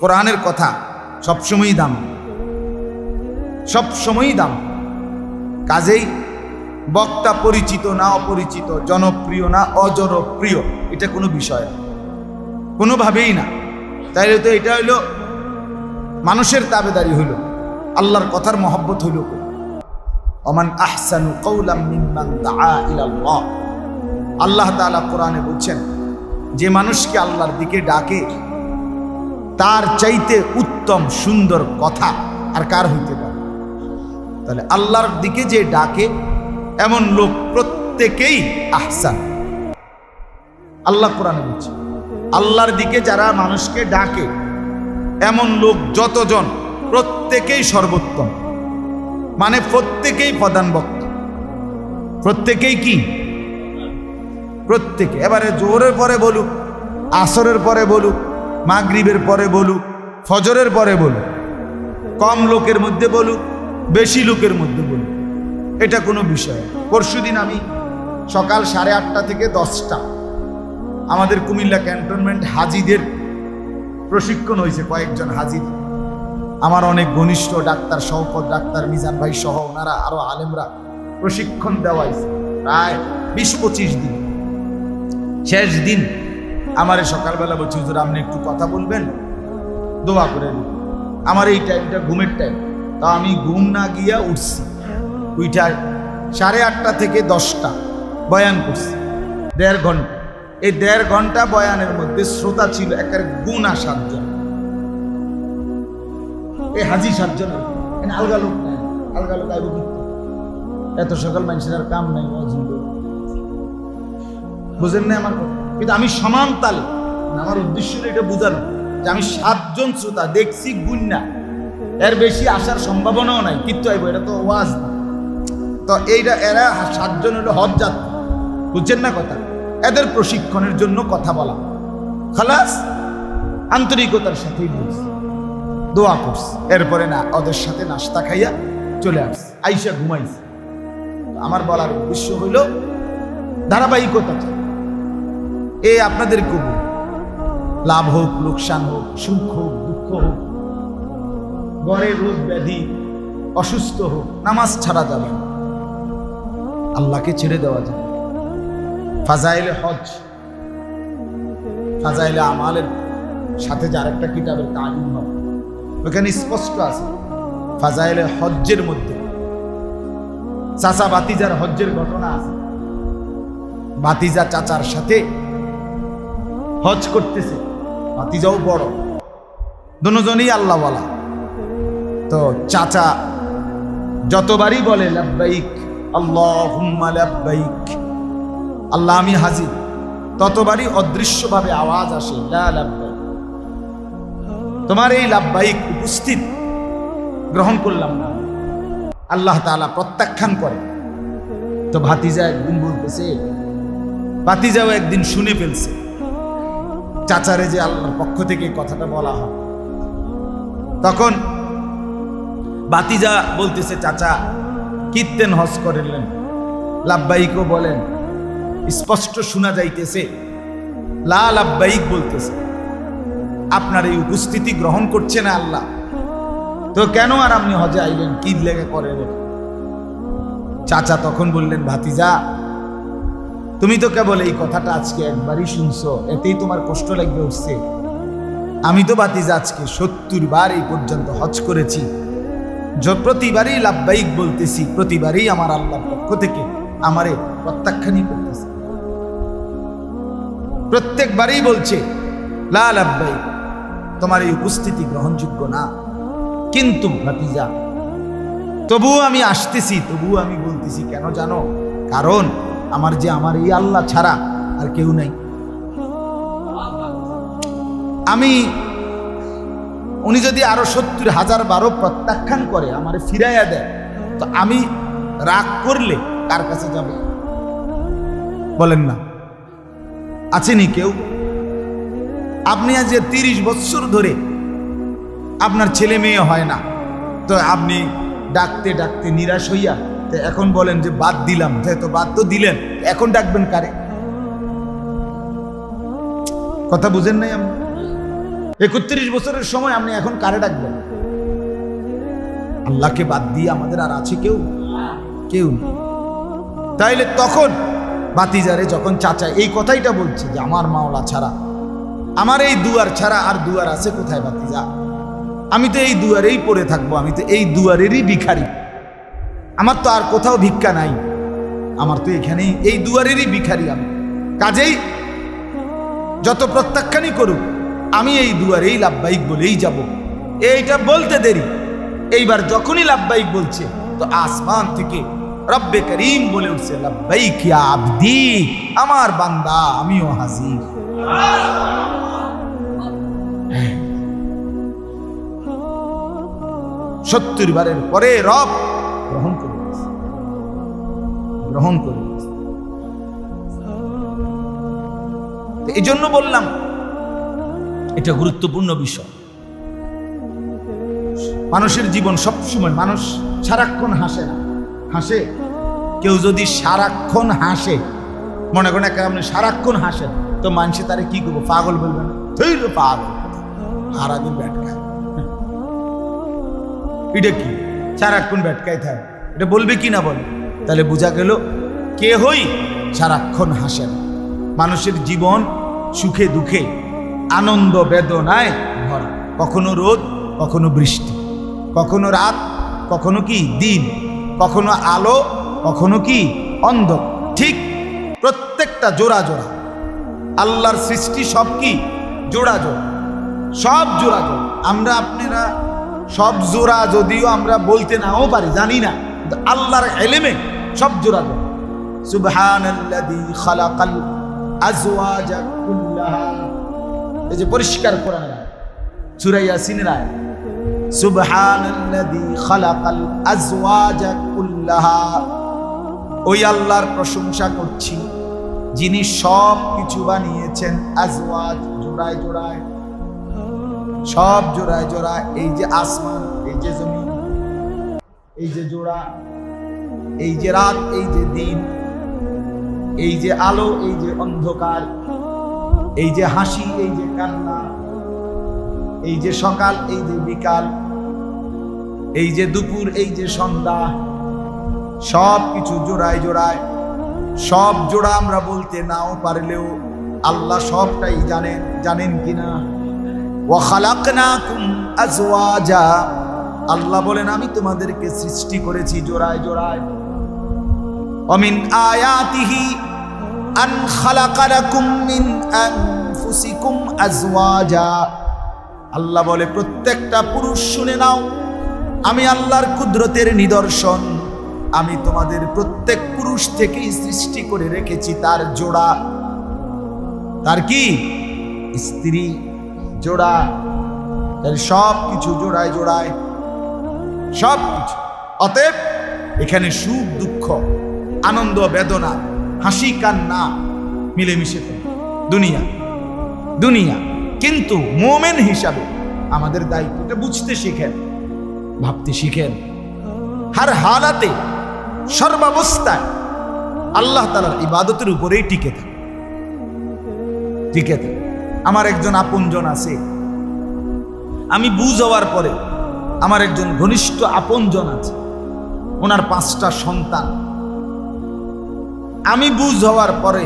কোরআনের কথা সবসময়ই দাম। সবসময়ই দাম। কাজেই বক্তা পরিচিত না অপরিচিত, জনপ্রিয় না অজনপ্রিয়, এটা কোনো বিষয় কোনোভাবেই না। তাইলে তো এটা হইল মানুষের তাবেদারি হইল, আল্লাহর কথার মহব্বত হইল অমান আহসানু কৌলাম আল্লাহ তাআলা কোরআনে বলছেন, যে মানুষকে আল্লাহর দিকে ডাকে তার চাইতে উত্তম সুন্দর কথা আর কার হইতে পারে? তাহলে আল্লাহর দিকে যে ডাকে, এমন লোক প্রত্যেকেই আহসান। আল্লাহ কোরআনে বলছে, আল্লাহর দিকে যারা মানুষকে ডাকে, এমন লোক যতজন, প্রত্যেকেই সর্বোত্তম। মানে প্রত্যেকেই প্রধান বক্ত প্রত্যেকেই কি? প্রত্যেকে। এবারে জোরের পরে বলুক, আসরের পরে বলুক মাগরিবের পরে বলুক, ফজরের পরে বলুক, কম লোকের মধ্যে বলুক, বেশি লোকের মধ্যে বলুক, এটা কোনো বিষয়। পরশুদিন আমি সকাল সাড়ে আটটা থেকে দশটা, আমাদের কুমিল্লা ক্যান্টনমেন্ট হাজিদের প্রশিক্ষণ হয়েছে, কয়েকজন হাজির। আমার অনেক ঘনিষ্ঠ ডাক্তার, শওকত ডাক্তার, মিজান ভাই সহ ওনারা, আরও আলেমরা প্রশিক্ষণ দেওয়া হয়েছে। প্রায় বিশ পঁচিশ দিন। শেষ দিন আমারে সকালবেলা বলছি, হুজুর, আপনি একটু কথা বলবেন? দোয়া করেন। আমার এই টাইমটা ঘুমের টাইম তা আমি ঘুম না গিয়া উঠছি। উইটা সাড়ে আটটা থেকে দশটা বয়ান করছি। দেড় ঘণ্টা। এই দেড় ঘণ্টা বয়ানের মধ্যে শ্রোতা ছিল একের গুণা সাতজন। এই হাজি সাতজন আলগা লোক নাই। আলগা লোক আইব এত সকাল মানুষের কাম নাই বুঝেন না আমার কথা? কিন্তু আমি সমান তালে। আমার উদ্দেশ্য এটা বোঝানো, যে আমি সাতজন শ্রোতা, দেখছি না এর বেশি আসার সম্ভাবনাও নাই কিন্তু আইব এটা তো ওয়াজ তো এইটা, এরা সাতজন হলো হজ যাত্রী, বুঝছেন না কথা? এদের প্রশিক্ষণের জন্য কথা বলা। খালাস, আন্তরিকতার সাথেই বলছি, দোয়া করছি। এরপরে না, ওদের সাথে নাস্তা খাইয়া চলে আসছি, আইসা ঘুমাইছি। আমার বলার উদ্দেশ্য হইল, ধারাবাহিকতা। এ আপনাদের কবু। লাভ হোক, লোকসান হোক, সুখ হোক, দুঃখ হোক গড়ে রোগ ব্যাধি, অসুস্থ হোক, নামাজ ছাড়া যাবে আল্লাহকে ছেড়ে দেওয়া যায়। ফাজাইলে হজ, ফাজাইলে আমালের সাথে যে আরেকটা কিতাবের তালিম হবে ওখানে স্পষ্ট আছে, ফাজাইলে হজ্জের মধ্যে। চাচা বাতিজার হজ্জের ঘটনা আছে। বাতিজা চাচার সাথে হজ করতেছে। বাতিজাও বড়। দুজনই আল্লাহওয়ালা। তো চাচা যতবারই বলে, লাব্বাইক আল্লাহ লাব্বাইক। আল্লাহ আমি হাজির। ততবারই অদৃশ্যভাবে আওয়াজ আসে লাব্বাইক। তোমার এই লাভবাহিক উপস্থিত গ্রহণ করলাম না। আল্লাহ তাআলা প্রত্যাখ্যান করে। তো ভাতিজা একদিন বলতেছে, ভাতিজাও একদিন শুনে ফেলছে। চাচারে যে আল্লাহর পক্ষ থেকে কথাটা বলা হয়। তখন বাতিজা বলতেছে, চাচা, কীর্তেন হজ করিলেন। লাভবাহিকও বলেন, স্পষ্ট শোনা যাইতেছে। লা লাভবাহিক বলতেছে, আপনার এই উপস্থিতি গ্রহণ করছে না আল্লাহ। তো কেন আর আপনি হজে আইলেন? কি লেগে করেন চাচা তখন বললেন, ভাতিজা তুমি তো কেবল এই কথাটা আজকে একবারই শুনছো, এতেই তোমার কষ্ট লাগবে উঠছে। আমি তো ভাতিজা আজকে সত্তর বার এই পর্যন্ত হজ করেছি। প্রতিবারই লাভবাহিক বলতেছি, প্রতিবারই আমার আল্লাহর পক্ষ থেকে আমারে প্রত্যাখ্যানই করতেছে। প্রত্যেকবারই বলছে, লা লাভবাহিক, তোমার এই উপস্থিতি গ্রহণযোগ্য না। কিন্তু ভাতিজা, তবুও আমি আসতেছি, তবুও আমি বলতেছি, কেন জানো? কারণ আমার যে আমার এই আল্লাহ ছাড়া আর কেউ নাই। আমি, উনি যদি আরও সত্তর হাজার বারো প্রত্যাখ্যান করে, আমার ফিরাইয়া দেয়, তো আমি রাগ করলে কার কাছে যাব? বলেন না। আছেনি কেউ? আপনি আজ তিরিশ বছর ধরে আপনার ছেলে মেয়ে হয় না, তো আপনি ডাকতে ডাকতে নিরাশ হইয়া এখন বলেন যে বাদ দিলাম তো বাদ তো দিলেন, এখন ডাকবেন কারে? কথা বুঝেন নাই আপনি? একত্রিশ বছরের সময় আপনি এখন কারে ডাকবেন? আল্লাহকে বাদ দিয়ে আমাদের আর আছে কেউ? কেউ তাইলে তখন বাতিজারে যখন চাচা এই কথাইটা বলছে যে আমার মাওলা ছাড়া, আমার এই দুয়ার ছাড়া আর দুয়ার আছে কোথায় বাতিজা? আমি তো এই দুয়ারেই পড়ে থাকব, আমি তো এই দুয়ারেরই ভিখারি। আমার তো আর কোথাও ভিক্ষা নাই। আমার তো এখানেই এই দুয়ারেরই ভিখারি আমি। কাজেই যত প্রত্যাখ্যানই করুক, আমি এই দুয়ারেই লাভবাহিক বলেই যাব। এইটা বলতে দেরি। এইবার যখনই লাভবাহিক বলছে, তো আসমান থেকে রব্বে করিম বলে উঠছে, লাভবাহিক আবদি, আমার বান্দা, আমিও হাজির। সত্তর বারের পরে রব গ্রহণ করে। গ্রহণ করে। এই জন্য বললাম, এটা গুরুত্বপূর্ণ বিষয়। মানুষের জীবন সবসময়, মানুষ সারাক্ষণ হাসে না। হাসে? কেউ যদি সারাক্ষণ হাসে, মনে করেন একটা আপনি সারাক্ষণ হাসেন, তো মানুষে তারে কি করব, পাগল বলবেন তুই তো পাগল। সারাদিন ব্যাট খায় এটা কি? সারাক্ষণ ব্যাটকায় থাকে। এটা বলবে কি না বলে? তাহলে বোঝা গেল কে হই সারাক্ষণ হাসেন মানুষের জীবন সুখে দুঃখে, আনন্দ বেদনায় ভরা। কখনো রোদ, কখনো বৃষ্টি। কখনো রাত, কখনো কি দিন। কখনো আলো, কখনো কি অন্ধ ঠিক প্রত্যেকটা জোড়া জোড়া। আল্লাহর সৃষ্টি সব কি? জোড়া জোড়া। সব জোড়া জোড়া। আমরা আপনারা সব জোড়া যদিও আমরা বলতে নাও পারি, জানি না। আল্লাহর এলেমে সব জোড়া জোড়া। সুবহানাল্লাযী খালাকাল আজওয়াজা কুল্লাহা। এই যে পরিষ্কার কোরআন সূরা ইয়াসিনের আয়াত। সুবহানাল্লাযী খালাকাল আজওয়াজা কুল্লাহা। ওই আল্লাহর প্রশংসা করছি, যিনি সব কিছু বানিয়েছেন আজওয়াজ জোড়ায় জোড়ায়। সব জোড়ায় জোড়ায়, এই যে আসমান, এই যে জমিন, এই যে জোড়া এই যে রাত এই যে দিন এই যে আলো এই যে অন্ধকার এই যে হাসি এই যে কান্না এই যে সকাল এই যে বিকাল এই যে দুপুর এই যে সন্ধ্যা সব কিছু জোড়ায় জোড়ায় সব জোড়া আমরা বলতে নাও পারলেও আল্লাহ সবটাই জানেন জানেন কিনা ওয়াখালাকনাকুম আজওয়াজা আল্লাহ বলেন, আমি তোমাদেরকে সৃষ্টি করেছি জোড়ায় জোড়ায়। অমিন আয়াতিহি আন খালাকালাকুম মিন আনফুসিকুম আজওয়াজা। আল্লাহ বলে, প্রত্যেকটা পুরুষ শুনে নাও, আমি আল্লাহর কুদরতের নিদর্শন। আমি তোমাদের প্রত্যেক পুরুষ থেকেই সৃষ্টি করে রেখেছি তার জোড়া। তার কি? স্ত্রী জোড়া। তার সব কিছু জোড়ায় জোড়ায়। সব কিছু। অতএব এখানে সুখ, দুঃখ, আনন্দ, বেদনা, হাসি, কান্না মিলেমিশে দুনিয়া দুনিয়া। কিন্তু মোমেন হিসাবে আমাদের দায়িত্বটা বুঝতে শিখেন, ভাবতে শিখেন। হার হালাতে, সর্বাবস্থায় আল্লাহ তালার ইবাদতের উপরেই টিকে থাকে। টিকে থাকে। আমার একজন আপনজন আছে। আমি বুঝ হওয়ার পরে আমার একজন ঘনিষ্ঠ আপনজন আছে। ওনার পাঁচটা সন্তান। আমি বুঝ হওয়ার পরে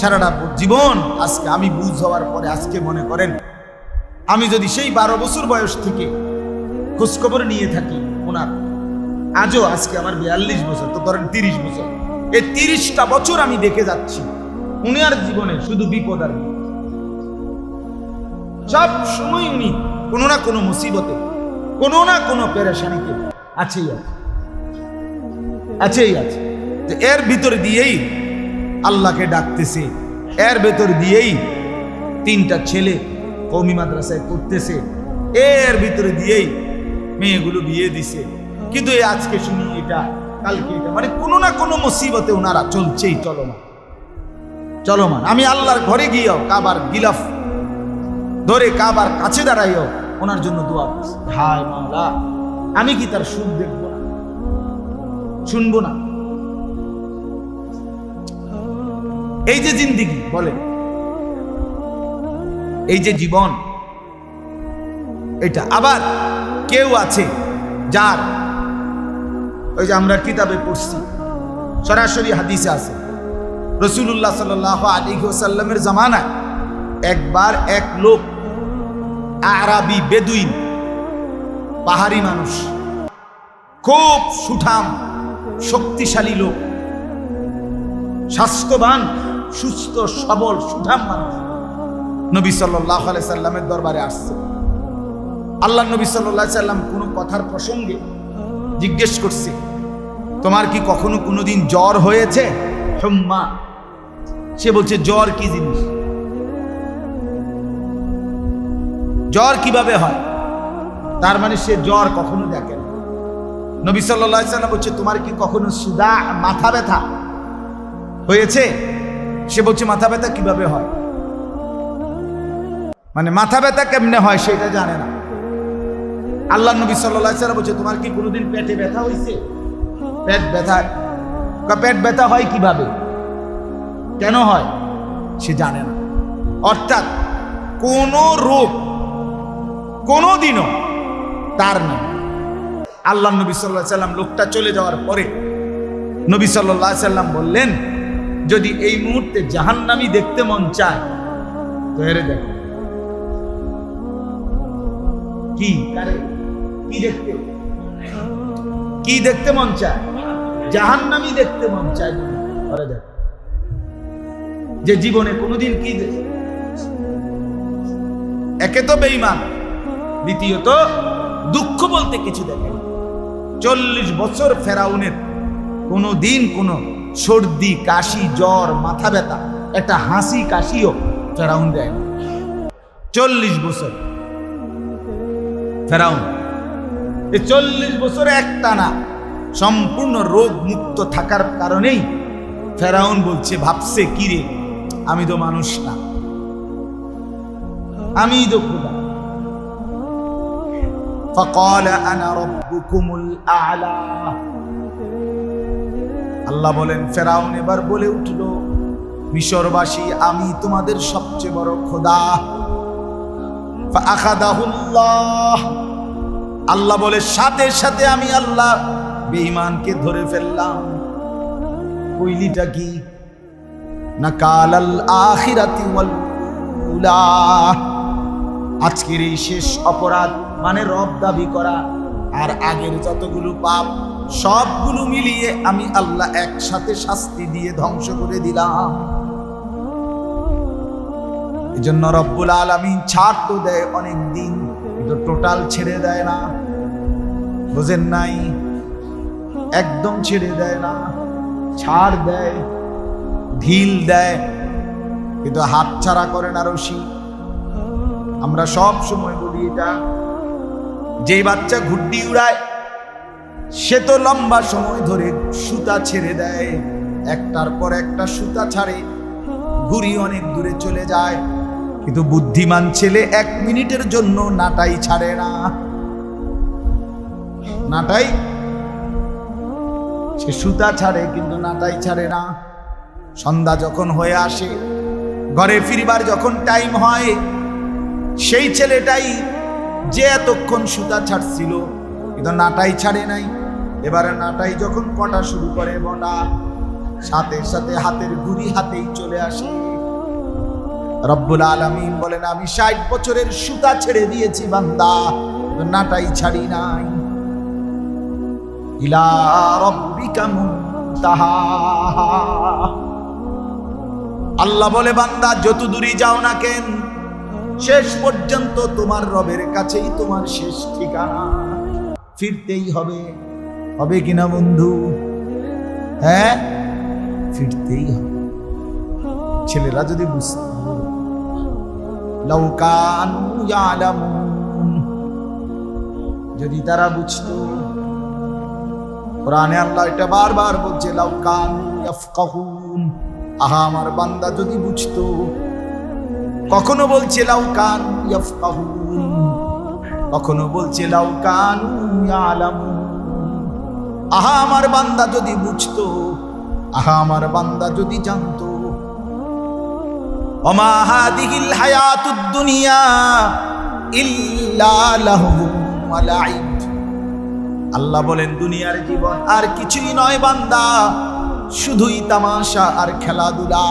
সারাটা জীবন আজকে, আমি বুঝ হওয়ার পরে আজকে মনে করেন, আমি যদি সেই বারো বছর বয়স থেকে খোঁজখবর নিয়ে থাকি ওনার, আজও আজকে আমার বিয়াল্লিশ বছর, তো ধরেন তিরিশ বছর। এই তিরিশটা বছর আমি দেখে যাচ্ছি উনার জীবনে শুধু বিপদ আর। সব সময় উনি কোনো না কোনো মুসিবতে কোনো না কোনো পেরেশানিতে আছেই আছে। আছেই আছে। তো এর ভিতর দিয়েই আল্লাহকে ডাকতেছে। এর ভেতর দিয়েই তিনটা ছেলে কৌমি মাদ্রাসায় পড়তেছে। এর ভিতরে দিয়েই মেয়েগুলো বিয়ে দিছে। কিন্তু এই আজকে শুনি এটা, কালকে এটা মানে কোনো না কোনো মুসিবতে ওনারা চলছেই চলমান। চলমান। আমি আল্লাহর ঘরে গিয়েও কাবার গিলাফ ধরে কাবার কাছে দাঁড়াইও ওনার জন্য দোয়া করছি। হায় মাওলা, আমি কি তার সুখ দেখব না? শুনব না। এই যে জিন্দিগি বলে এই যে জীবন, এটা আবার কেউ আছে যার, ওই যে আমরা কিতাবে পড়ছি, সরাসরি হাদিসে আছে। রসুল্লাহ সাল আলী সাল্লামের জামানায় একবার এক লোক আরাবি বেদুইন, পাহাড়ি মানুষ। খুব সুঠাম, শক্তিশালী লোক। স্বাস্থ্যবান, সুস্থ, সবল, সুঠাম মানুষ। নবী সাল্লাহ সাল্লামের দরবারে আসছে। আল্লাহ নবী সাল্লাহ সাল্লাম কোনো কথার প্রসঙ্গে জিজ্ঞেস করছে, তোমার কি কখনো কোনোদিন জ্বর হয়েছে? হুম্মা। সে বলছে, জ্বর কি জিনিস? জ্বর কীভাবে হয়? তার মানে সে জ্বর কখনো দেখে না। নবী সাল্লাম বলছে, তোমার কি কখনো সুদা, মাথা ব্যথা হয়েছে? সে বলছে, মাথা ব্যথা কীভাবে হয়? মানে মাথা ব্যথা কেমনে হয় সেটা জানে না। আল্লাহ নবী সাল্লাহ সাল্লাম বলছে, তোমার কি কোনোদিন পেটে ব্যথা হয়েছে? পেট ব্যথা পেট ব্যথা হয় কীভাবে? কেন হয়? সে জানে না। অর্থাৎ কোন রোগ কোনোদিনও তার নেই। আল্লাহ নবী সাল্লাহ সাল্লাম লোকটা চলে যাওয়ার পরে নবী সাল্লাহ সাল্লাম বললেন, যদি এই মুহূর্তে জাহান্নামি দেখতে মন চায়, তো হেরে দেখো কি? কি দেখতে? কি দেখতে মন চায়? জাহান্নামি দেখতে মন চায় দেখ। যে জীবনে কোনোদিন কি একে তো বেইমান দ্বিতীয়ত, দুঃখ বলতে কিছু দেখে চল্লিশ বছর ফেরাউনের কোনো দিন কোনো সর্দি, কাশি, জ্বর, মাথা ব্যথা, একটা হাসি, কাশিও ফেরাউন দেয় না। চল্লিশ বছর। ফেরাউন, এই চল্লিশ বছর একটা না সম্পূর্ণ রোগ মুক্ত থাকার কারণেই ফেরাউন বলছে, ভাবছে কি রে আমি তো মানুষ না। আমি তো খোদা। فقال انا ربكم الاعلى আল্লাহ বলেন ফেরাউন এবার বলে উঠল মিশরবাসী আমি তোমাদের সবচেয়ে বড় খোদা فأخذه الله আল্লাহ বলে সাথে সাথে আমি আল্লাহ বেঈমানকে ধরে ফেললাম কইলিটা কি না কালাল আখিরাতি ওয়াল উলা আজকের এই শেষ অপরাধ মানে রব দাবি করা। আর আগের যতগুলো পাপ, সবগুলো মিলিয়ে আমি আল্লাহ একসাথে শাস্তি দিয়ে ধ্বংস করে দিলাম। এই জন্য রব্বুল আলমিন ছাড় তো দেয় অনেক দিন, কিন্তু টোটাল ছেড়ে দেয় না। বুঝেন নাই? একদম ছেড়ে দেয় না। ছাড় দেয়, ঢিল দেয়, কিন্তু হাত ছাড়া করে না রশি। আমরা সব সময় বলি এটা যেই বাচ্চা ঘুড্ডি উড়ায়, সে তো লম্বা সময় ধরে সুতা ছেড়ে দেয়। একটার পর একটা সুতা ছাড়ে, ঘুড়ি অনেক দূরে চলে যায়। কিন্তু বুদ্ধিমান ছেলে এক মিনিটের জন্য নাটাই ছাড়ে না। নাটাই? সে সুতা ছাড়ে কিন্তু নাটাই ছাড়ে না। সন্ধ্যা যখন হয়ে আসে, ঘরে ফিরবার যখন টাইম হয়, সেই ছেলেটাই যে এতক্ষণ সুতা ছাড়ছিল, কিন্তু নাটাই ছাড়ে নাই। এবারে নাটাই যখন কটা শুরু করে, বটা সাথে সাথে হাতের ঘুড়ি হাতেই চলে আসে। রব্বুল আলমিন বলেন, আমি ষাট বছরের সুতা ছেড়ে দিয়েছি বান্দা নাটাই ছাড়ি নাই। ইলা রব্বিকা মুনতাহা। আল্লাহ বলে, বান্দা যত দূরই যাও না কেন শেষ পর্যন্ত তোমার রবের কাছেই তোমার শেষ ঠিকানা। ফিরতেই হবে। হবে কিনা বন্ধু? হ্যাঁ? ফিরতেই হবে। ছেলেরা যদি বুঝতে যদি তারা বুঝতো। কোরআনে আল্লাহ এটা বারবার বলছে লাউকান আহা, আমার বান্দা যদি বুঝতো। কখনো বলছে লাউকান ইয়াফকাহুন কখনো বলছে লাউকান ইয়ালামুন আহা, আমার বান্দা যদি বুঝতো, আহা, আমার বান্দা যদি জানতো। ওমা হাদিহিল হায়াতুদ দুনিয়া ইল্লা লাহবুন ওয়া আল্লাহ বলেন, দুনিয়ার জীবন আর কিছুই নয় বান্দা, শুধুই তামাশা আর খেলাধুলা।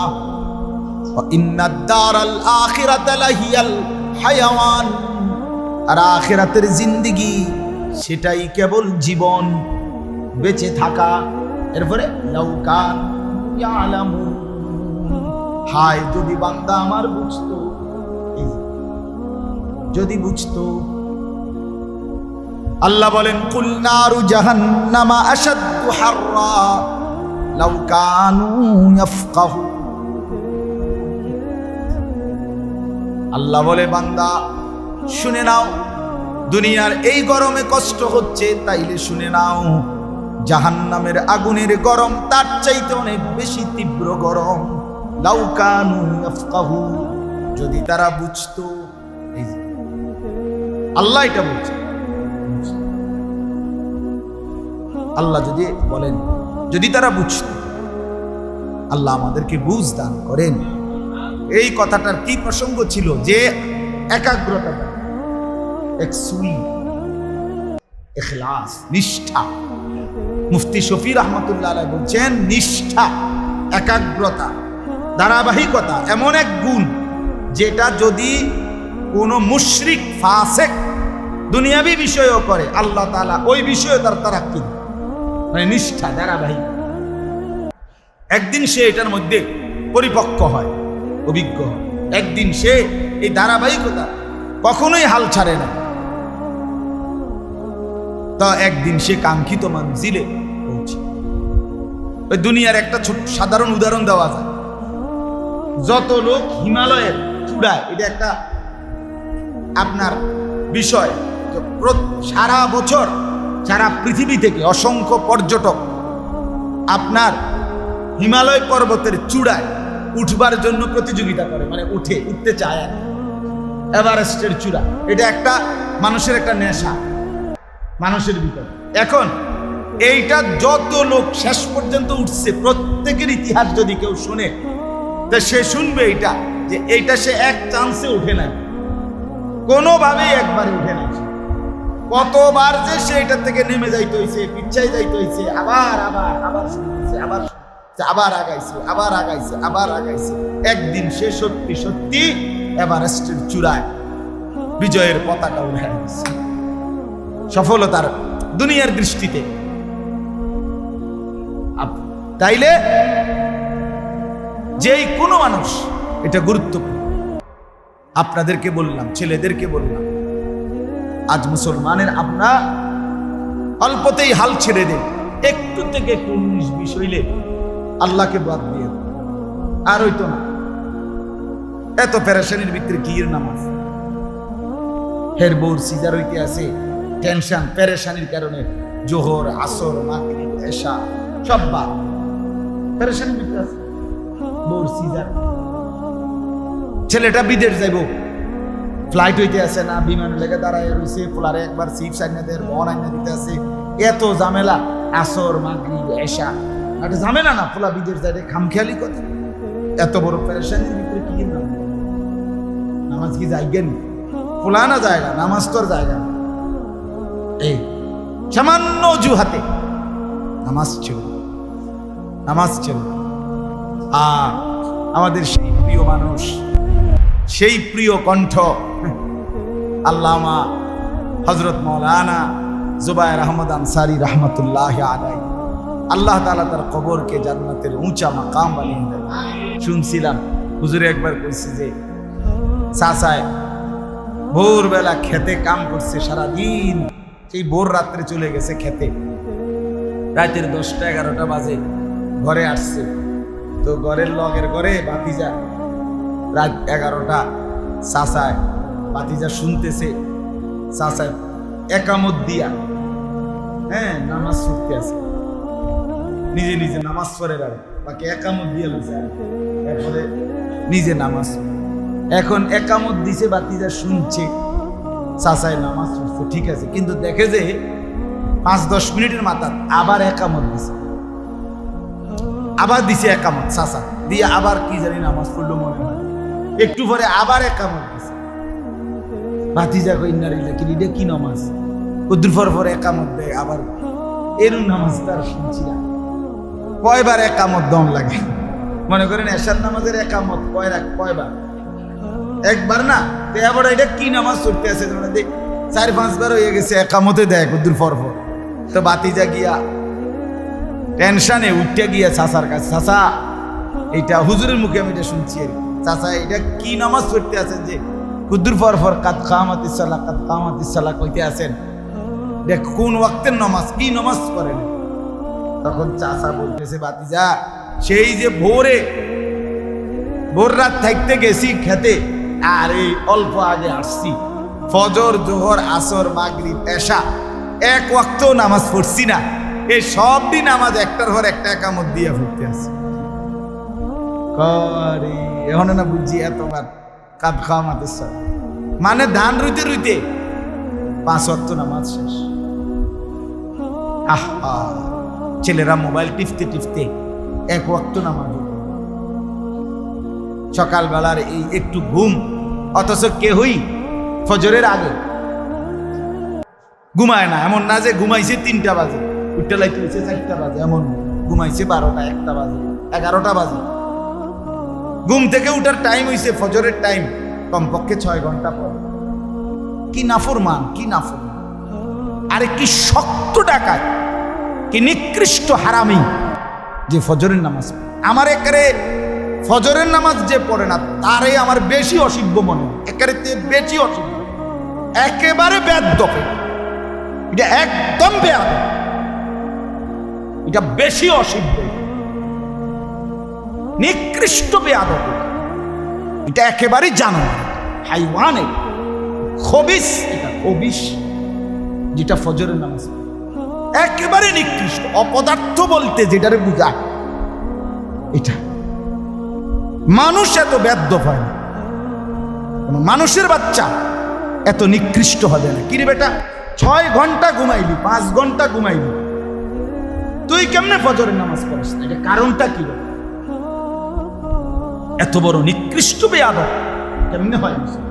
হায়াওয়ান। আর আখিরাতের জিন্দিগি সেটাই কেবল জীবন, বেঁচে থাকা। এরপরে লাউকান হায়, যদি বান্দা আমার বুঝতো যদি বুঝতো। আল্লাহ বলেন, কুল নারু জাহান্নামা আশাদ্দু হাররা, লাউ কানু ইয়াফকাহু। আল্লাহ বলে, বান্দা, শুনে নাও, দুনিয়ার এই গরমে কষ্ট হচ্ছে, তাইলে শুনে নাও, জাহান্নামের আগুনের গরম তার চাইতে অনেক বেশি তীব্র গরম। লাউ কানু ইয়াফকাহু, যদি তারা বুঝতো আল্লাহ এটা বলছে। আল্লাহ যদি বলেন, যদি তারা বুঝত, আল্লাহ আমাদেরকে বুঝ দান করেন। এই কথাটার কি প্রসঙ্গ ছিল? যে একাগ্রতা নিষ্ঠা। মুফতি শফি রহমতুল্লাহ বলছেন, নিষ্ঠা, একাগ্রতা, ধারাবাহিকতা এমন এক গুণ যেটা যদি কোনো মুশরিক, ফাসেক দুনিয়াবি বিষয়ও করে, আল্লাহ তাআলা ওই বিষয়ে তার তারাক্কি দেন। মানে নিষ্ঠা, ধারাবাহিক। একদিন সে এটার মধ্যে পরিপক্ক হয়। অভিজ্ঞ। একদিন সে এই ধারাবাহিকতা কখনোই হাল ছাড়ে না। তা একদিন সে কাঙ্ক্ষিত মঞ্জিলে পৌঁছে। ওই দুনিয়ার একটা ছোট সাধারণ উদাহরণ দেওয়া যায় যত লোক হিমালয়ের চূড়ায়, এটা একটা আপনার বিষয় সারা বছর সারা পৃথিবী থেকে অসংখ্য পর্যটক আপনার হিমালয় পর্বতের চূড়ায় উঠবার জন্য প্রতিযোগিতা করে মানে উঠে, উঠতে চায় এভারেস্টের চূড়া। এটা একটা মানুষের একটা নেশা, মানুষের ভিতরে এখন এইটা যত লোক শেষ পর্যন্ত উঠছে, প্রত্যেকের ইতিহাস যদি কেউ শুনে, তা সে শুনবে এইটা, যে এইটা সে এক চান্সে উঠে নাই। কোনোভাবেই একবারে উঠে সে। কতবার যে সে এটার থেকে নেমে যাইতে হয়েছে পিচ্ছাই যাইতে হয়েছে আবার আবার আবার হয়েছে আবার আবার আগাইছে আবার আগাইছে আবার আগাইছে। একদিন সে সত্যি সত্যি এভারেস্টের চূড়ায় বিজয়ের পতাকা উঠে দিচ্ছে সফলতার দুনিয়ার দৃষ্টিতে। তাইলে যেই কোনো মানুষ এটা গুরুত্বপূর্ণ। আপনাদেরকে বললাম, ছেলেদেরকে বললাম, আজ মুসলমানের আমরা অল্পতেই হাল ছেড়ে দেন। একটু থেকে একটু উনিশ বিশ হইলে আল্লাহকে বাদ দিয়ে। আর হইতো না। এত প্যারাশানির ভিতরে কি নামাজ হের বউর সিজার হইতে আছে, টেনশন প্যারেশানির কারণে জোহর, আসর, মাগরিব, এশা, সব বাদ। প্যারেশানির ভিতরে আছে। বউর সিজার। ছেলেটা বিদেশ যাইব। ফ্লাইট হইতে আছে না, বিমান লেগে দাঁড়ায় রয়েছে পোলারে একবার সিপ সাইনা দেয় মন আইনা দিতে আছে। এত ঝামেলা, আসর, মাগরিব, এশা। একটা ঝামেলা না পোলা বিদেশ যায়, খামখেয়ালি কথা এত বড় প্যারেশানির ভিতরে কি নামাজ? কি জায়গা নেই পোলা না জায়গা, নামাজ তোর জায়গা না। এই, সামান্য অজুহাতে নামাজ ছিল নামাজ ছিল আর আমাদের সেই প্রিয় মানুষ, সেই প্রিয় কণ্ঠ, আল্লামা হজরত মৌলানা জুবায়ের আহমদ আনসারি রহমতুল্লাহ আলাই আল্লাহ তালা তার কবরকে জান্নাতের উঁচা মাকাম বানিয়ে দেয় শুনছিলাম, হুজুরে একবার কইছে যে, চাচায়, ভোরবেলা খেতে কাম করছে সারাদিন। সেই ভোর রাত্রে চলে গেছে খেতে। রাতের দশটা এগারোটা বাজে, ঘরে আসছে। তো ঘরের লগের ঘরে বাতিজা রাত এগারোটা, চাচায় বাতিজা শুনতেছে, চাচায় একামত দিয়া হ্যাঁ নামাজ পড়তে আছে। নিজে নিজে নামাজ পড়ে রাখে। বাকি একামত দিয়ে লইছে। এরপরে নিজে নামাজ। এখন একামত দিছে, বাতিজা শুনছে চাচায় নামাজ পড়ছে, ঠিক আছে। কিন্তু দেখে যে পাঁচ, দশ মিনিটের মাথা আবার একামত দিছে। আবার দিছে একামত, চাচা। দিয়ে আবার কি জানি নামাজ পড়ল মনে হয়। একটু পরে আবার একামত দিছে। ভাতিজা কইনারি লেখি এটা কি নামাজ? কুদ্দুর পর পর একামত দেয়, আবার এরম নামাজ তার শুনছি। না কয়বার একামত দম লাগে? মনে করেন এশার নামাজের একামত কয় রাখ কয়বার? একবার না? এবার এটা কি নামাজ ছুটতে আছে? তোমরা দেখ চার, পাঁচবার হয়ে গেছে, একামতে দেয় কুদ্দুর পর পর। তো বাতিজা গিয়া টেনশনে উঠতে গিয়া চাচার কাছে, চাচা, এইটা হুজুরের মুখে আমি এটা শুনছি আর। চাচা এটা কি নামাজ পড়তে আছেন যে কুদ্দুর পর পর কাত কামাতি সাল্লাহ কাত কামাতি সাল্লাহ কইতে আছেন? দেখ, কোন ওয়াক্তের নামাজ কি নামাজ করেন তখন চাচা বলতেছে বাতিজা সেই যে ভোরে, ভোর রাত থাকতে গেছি খেতে, আর এই অল্প আগে আসছি। ফজর, জোহর, আসর, মাগরিব, এশা, এক ওয়াক্ত নামাজ পড়ছি না। এই সব দিন নামাজ একটার পর একটা একামত দিয়ে ফুটতে আছে। করে, এখন না বুঝছি এতবার কাদ খাওয়া সাথে মানে ধান রুইতে রুইতে পাঁচ ওয়াক্ত নামাজ শেষ। আহা! ছেলেরা মোবাইল টিপতে টিপতে এক ওয়াক্ত নামাজ সকালবেলার এই একটু ঘুম, অথচ কেহই ফজরের আগে ঘুমায় না। এমন না যে ঘুমাইছে তিনটা বাজে, উঠতে লাইতে হয়েছে চারটা বাজে, এমন ঘুমাইছে বারোটা, একটা বাজে, এগারোটা বাজে। ঘুম থেকে উঠার টাইম হয়েছে ফজরের টাইম কমপক্ষে ছয় ঘণ্টা পর। কি নাফরমান কি নাফরমান। আরে কি শক্ত ডাকায় কি নিকৃষ্ট হারামি যে ফজরের নামাজ আমার একারে ফজরের নামাজ যে পড়ে না তারে আমার বেশি অসিব্য মনে একারে বেশি অসিব্য। একেবারে বেদ্য এটা একদম বেয়াদ এটা বেশি অসিব্য। নিকৃষ্ট বেয়াদ এটা একেবারে জানো হাইওয়ানে। খবিস। এটা খবিস। যেটা ফজরের নামাজ। একেবারে নিকৃষ্ট, অপদার্থ বলতে যেটারে বুঝায় এটা। মানুষ এত ব্যর্থ হয় না। কোনো মানুষের বাচ্চা এত নিকৃষ্ট হবে না। কিরে বেটা, ছয় ঘণ্টা ঘুমাইলি, পাঁচ ঘণ্টা ঘুমাইলি। তুই কেমনে ফজরের নামাজ পড়িস? না এটা কারণটা কি? এত বড় নিকৃষ্ট বেয়াদ কেমনে হয়? মুসলমান?